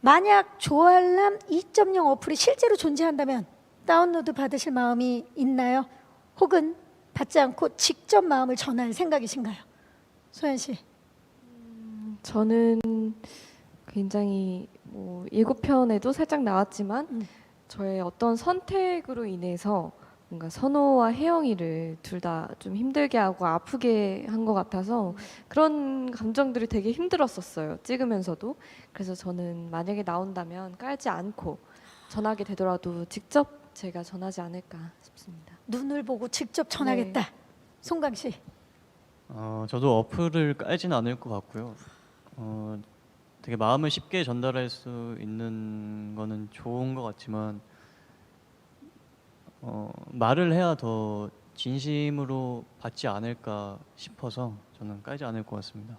만약 조알람 2.0 어플이 실제로 존재한다면 다운로드 받으실 마음이 있나요? 혹은 받지 않고 직접 마음을 전할 생각이신가요? 소연 씨. 저는 굉장히 뭐 예고편에도 살짝 나왔지만 음. 저의 어떤 선택으로 인해서 뭔가 선호와 혜영이를 둘 다 좀 힘들게 하고 아프게 한 것 같아서 그런 감정들이 되게 힘들었었어요 찍으면서도 그래서 저는 만약에 나온다면 깔지 않고 전하게 되더라도 직접 제가 전하지 않을까 싶습니다. 눈을 보고 직접 전하겠다. 송강 씨. 어, 저도 어플을 깔진 않을 것 같고요. 어, 되게 마음을 쉽게 전달할 수 있는 거는 좋은 것 같지만 어, 말을 해야 더 진심으로 받지 않을까 싶어서 저는 깔지 않을 것 같습니다.